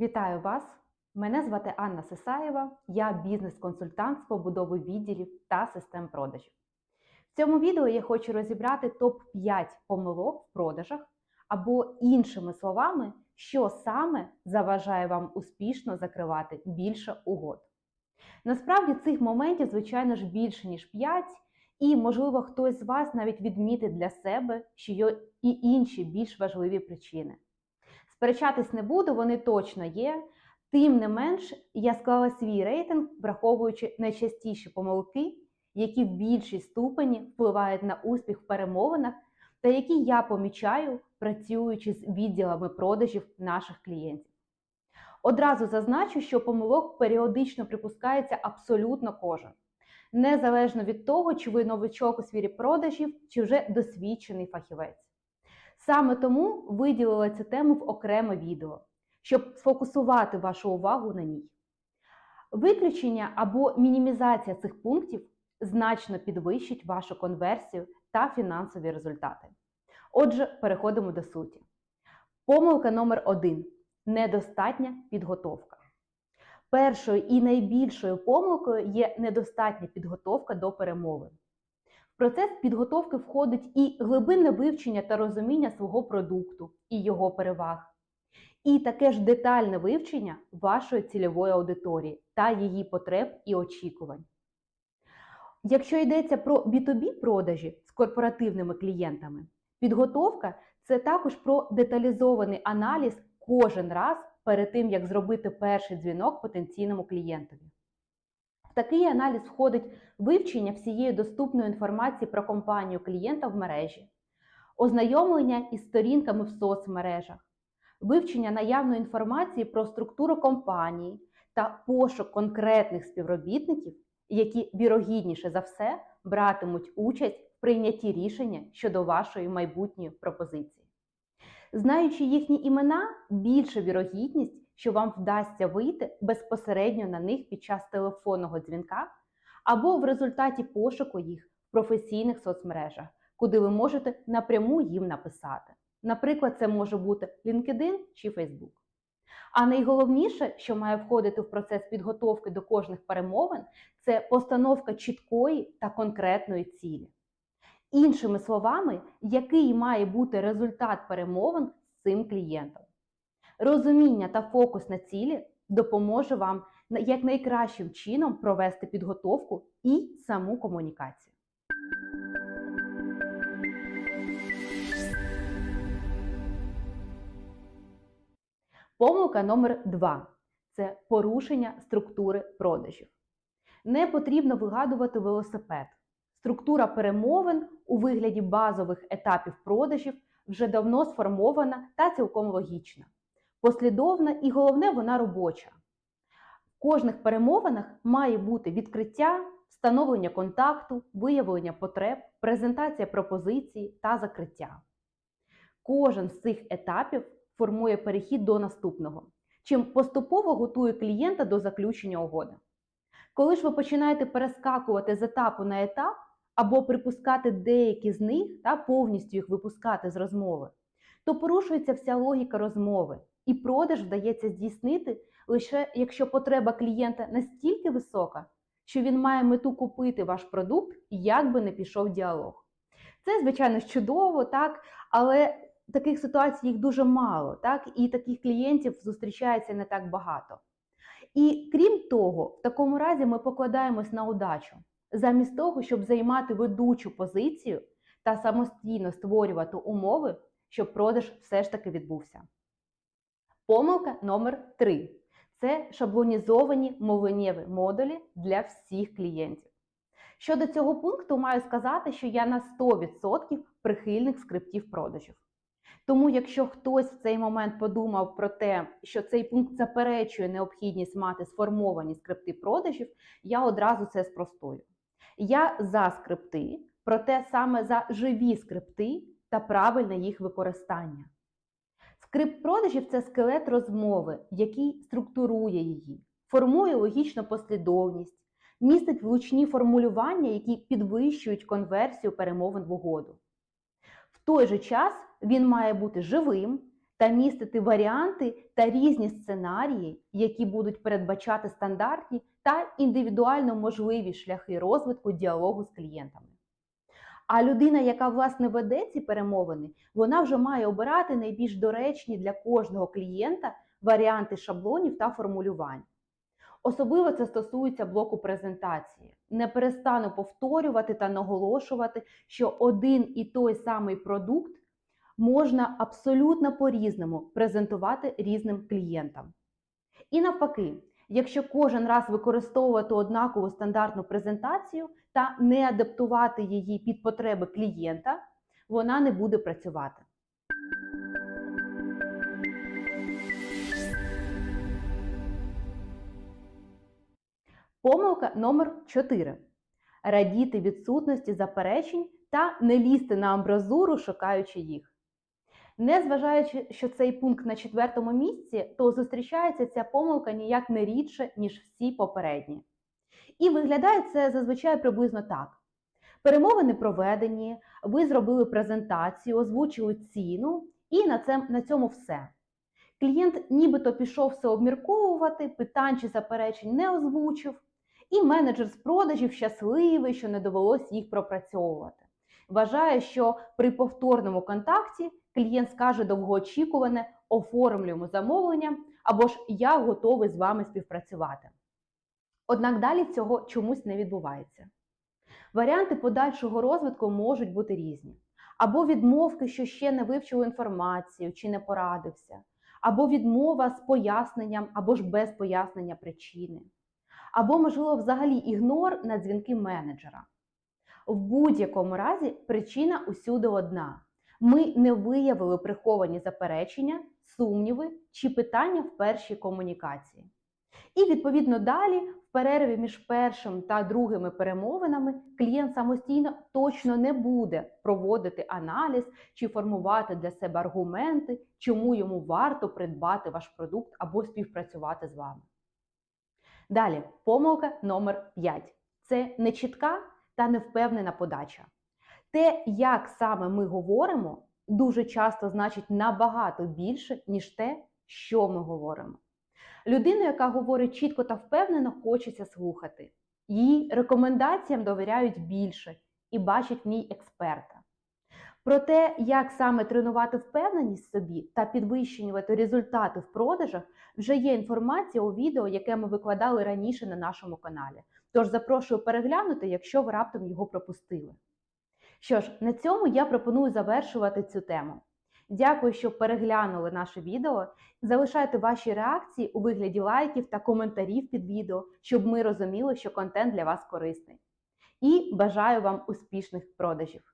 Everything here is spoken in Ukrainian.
Вітаю вас! Мене звати Анна Сисаєва, я бізнес-консультант з побудови відділів та систем продажів. В цьому відео я хочу розібрати топ-5 помилок в продажах або іншими словами, що саме заважає вам успішно закривати більше угод. Насправді цих моментів, звичайно ж, більше, ніж 5, і, можливо, хтось з вас навіть відмітить для себе, що є і інші більш важливі причини. Сперечатись не буду, вони точно є. Тим не менш, я склала свій рейтинг, враховуючи найчастіші помилки, які в більшій ступені впливають на успіх в перемовинах, та які я помічаю, працюючи з відділами продажів наших клієнтів. Одразу зазначу, що помилок періодично припускається абсолютно кожен, незалежно від того, чи ви новичок у сфері продажів, чи вже досвідчений фахівець. Саме тому виділила цю тему в окреме відео, щоб сфокусувати вашу увагу на ній. Виключення або мінімізація цих пунктів значно підвищить вашу конверсію та фінансові результати. Отже, переходимо до суті. Помилка номер один недостатня підготовка. Першою і найбільшою помилкою є недостатня підготовка до перемовин. Процес підготовки входить і глибинне вивчення та розуміння свого продукту і його переваг, і таке ж детальне вивчення вашої цільової аудиторії та її потреб і очікувань. Якщо йдеться про B2B продажі з корпоративними клієнтами, підготовка це також про деталізований аналіз кожен раз перед тим, як зробити перший дзвінок потенційному клієнтові. Такий аналіз входить вивчення всієї доступної інформації про компанію клієнта в мережі, ознайомлення із сторінками в соцмережах, вивчення наявної інформації про структуру компанії та пошук конкретних співробітників, які вірогідніше за все братимуть участь в прийнятті рішення щодо вашої майбутньої пропозиції. Знаючи їхні імена, більша вірогідність, що вам вдасться вийти безпосередньо на них під час телефонного дзвінка або в результаті пошуку їх в професійних соцмережах, куди ви можете напряму їм написати. Наприклад, це може бути LinkedIn чи Facebook. А найголовніше, що має входити в процес підготовки до кожних перемовин, це постановка чіткої та конкретної цілі. Іншими словами, який має бути результат перемовин з цим клієнтом. Розуміння та фокус на цілі допоможе вам якнайкращим чином провести підготовку і саму комунікацію. Помилка номер 2 це порушення структури продажів. Не потрібно вигадувати велосипед. Структура перемовин у вигляді базових етапів продажів вже давно сформована та цілком логічна, послідовна і головне, вона робоча. В кожних перемовинах має бути відкриття, встановлення контакту, виявлення потреб, презентація пропозиції та закриття. Кожен з цих етапів формує перехід до наступного, чим поступово готує клієнта до заключення угоди. Коли ж ви починаєте перескакувати з етапу на етап, або припускати деякі з них та повністю їх випускати з розмови, то порушується вся логіка розмови, і продаж вдається здійснити лише якщо потреба клієнта настільки висока, що він має мету купити ваш продукт, як би не пішов діалог. Це, звичайно, чудово, так, але таких ситуацій їх дуже мало, так, і таких клієнтів зустрічається не так багато. І крім того, в такому разі ми покладаємось на удачу замість того, щоб займати ведучу позицію та самостійно створювати умови, щоб продаж все ж таки відбувся. Помилка номер 3 це шаблонізовані мовленнєві модулі для всіх клієнтів. Щодо цього пункту, маю сказати, що я на 100% прихильник скриптів продажів. Тому, якщо хтось в цей момент подумав про те, що цей пункт заперечує необхідність мати сформовані скрипти продажів, я одразу це спростую. Я за скрипти, проте саме за живі скрипти та правильне їх використання. Скрипт продажів це скелет розмови, який структурує її, формує логічну послідовність, містить влучні формулювання, які підвищують конверсію перемовин в угоду. В той же час він має бути живим та містити варіанти та різні сценарії, які будуть передбачати стандартні та індивідуально можливі шляхи розвитку діалогу з клієнтами. А людина, яка власне веде ці перемовини, вона вже має обирати найбільш доречні для кожного клієнта варіанти шаблонів та формулювань. Особливо це стосується блоку презентації. Не перестану повторювати та наголошувати, що один і той самий продукт можна абсолютно по-різному презентувати різним клієнтам. І навпаки, якщо кожен раз використовувати однакову стандартну презентацію та не адаптувати її під потреби клієнта, вона не буде працювати. Помилка номер 4. Радіти відсутності заперечень та не лізти на амбразуру, шукаючи їх. Незважаючи, що цей пункт на четвертому місці, то зустрічається ця помилка ніяк не рідше, ніж всі попередні. І виглядає це зазвичай приблизно так: перемовини проведені, ви зробили презентацію, озвучили ціну, і на, це, на цьому все. Клієнт нібито пішов все обмірковувати, питань чи заперечень не озвучив, і менеджер з продажів щасливий, що не довелось їх пропрацьовувати. Вважає, що при повторному контакті клієнт скаже довгоочікуване оформлюємо замовлення або ж я готовий з вами співпрацювати. Однак далі цього чомусь не відбувається. Варіанти подальшого розвитку можуть бути різні. Або відмовки, що ще не вивчив інформацію чи не порадився, або відмова з поясненням, або ж без пояснення причини, або, можливо, взагалі ігнор на дзвінки менеджера. В будь-якому разі причина усюди одна. Ми не виявили приховані заперечення, сумніви чи питання в першій комунікації. І відповідно далі, в перерві між першим та другими перемовинами, клієнт самостійно точно не буде проводити аналіз чи формувати для себе аргументи, чому йому варто придбати ваш продукт або співпрацювати з вами. Далі, помилка номер 5. Це нечітка та невпевнена подача. Те, як саме ми говоримо, дуже часто значить набагато більше, ніж те, що ми говоримо. Людину, яка говорить чітко та впевнено, хочеться слухати. Її рекомендаціям довіряють більше і бачать в ній експерта. Про те, як саме тренувати впевненість в собі та підвищувати результати в продажах, вже є інформація у відео, яке ми викладали раніше на нашому каналі. Тож запрошую переглянути, якщо ви раптом його пропустили. Що ж, на цьому я пропоную завершувати цю тему. Дякую, що переглянули наше відео. Залишайте ваші реакції у вигляді лайків та коментарів під відео, щоб ми розуміли, що контент для вас корисний. І бажаю вам успішних продажів!